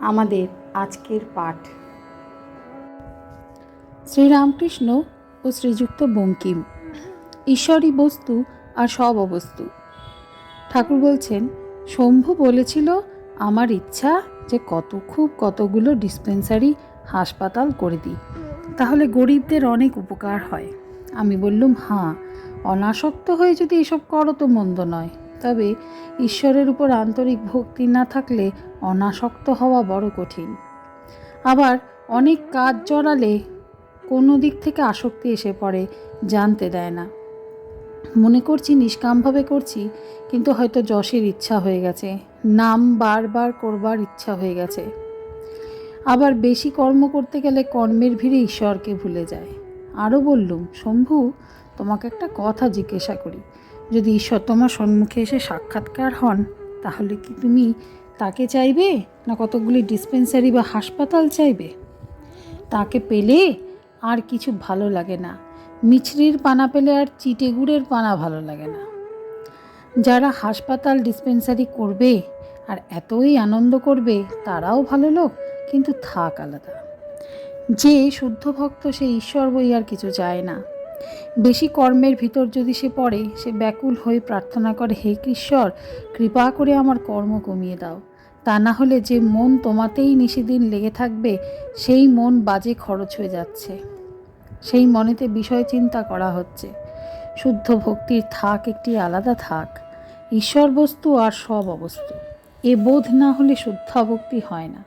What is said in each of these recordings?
আমাদের আজকের পাঠ। শ্রীরামকৃষ্ণ ও শ্রীযুক্ত বঙ্কিম, ঈশ্বরই বস্তু আর সব অবস্তু। ঠাকুর বলছেন, শম্ভু বলেছিল, আমার ইচ্ছা যে কত খুব কতগুলো ডিসপেন্সারি হাসপাতাল করে দিই। তাহলে গরিবদের অনেক উপকার হয়। আমি বললুম হাঁ অনাসক্ত হয়ে যদি এসব করো তো মন্দ নয়। তবে ঈশ্বরের উপর আন্তরিক ভক্তি না থাকলে অনাসক্ত হওয়া বড় কঠিন। আবার অনেক কাজ জড়ালে কোনো দিক থেকে আসক্তি এসে পড়ে, জানতে দেয় না। মনে করছি নিষ্কামভাবে করছি, কিন্তু হয়তো যশের ইচ্ছা হয়ে গেছে। নাম বারবার করবার ইচ্ছা হয়ে গেছে। আবার বেশি কর্ম করতে গেলে কর্মের ভিড়ে ঈশ্বরকে ভুলে যায়। আরও বললুম, শম্ভু, তোমাকে একটা কথা জিজ্ঞাসা করি। যদি ঈশ্বর তোমার সম্মুখে এসে সাক্ষাৎকার হন, তাহলে কি তুমি তাকে চাইবে না কতগুলি ডিসপেন্সারি বা হাসপাতাল চাইবে? তাকে পেলে আর কিছু ভালো লাগে না। মিছরির পানা পেলে আর চিটে গুড়ের পানা ভালো লাগে না। যারা হাসপাতাল ডিসপেন্সারি করবে আর এতই আনন্দ করবে, তারাও ভালো লোক, কিন্তু থাক আলাদা। যে শুদ্ধ ভক্ত সে ঈশ্বর বই আর কিছু চায় না। বেশি কর্মের ভিতর যদি সে পড়ে, সে ব্যাকুল হয়ে প্রার্থনা করে, হে ঈশ্বর কৃপা করে আমার কর্ম কমিয়ে দাও। তা না হলে যে মন তোমাতেই নিশিদিন লেগে থাকবে, সেই মন বাজে খরচ হয়ে যাচ্ছে। সেই মনেতে বিষয় চিন্তা করা হচ্ছে। শুদ্ধ ভক্তির থাক একটি আলাদা থাক। ঈশ্বর বস্তু আর সব অবস্তু। এ বোধ না হলে শুদ্ধ ভক্তি হয় না।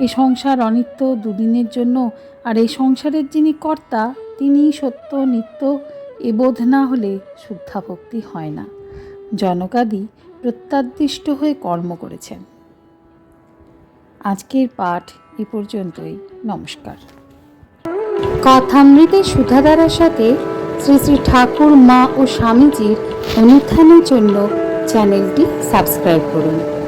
এ সংসার অনিত্য দুদিনের জন্য, আর এই সংসারের যিনি কর্তা তিনিই সত্য, নিত্য এবোধ না হলে শুদ্ধা ভক্তি হয় না। জনকাদি প্রত্যাদিষ্ট হয়ে কর্ম করেছেন। আজকের পাঠ এ পর্যন্তই। নমস্কার। কথামৃতের সুধাধারার সাথে শ্রী শ্রী ঠাকুর, মা ও স্বামীজির অনুত্থানের জন্য চ্যানেলটি সাবস্ক্রাইব করুন।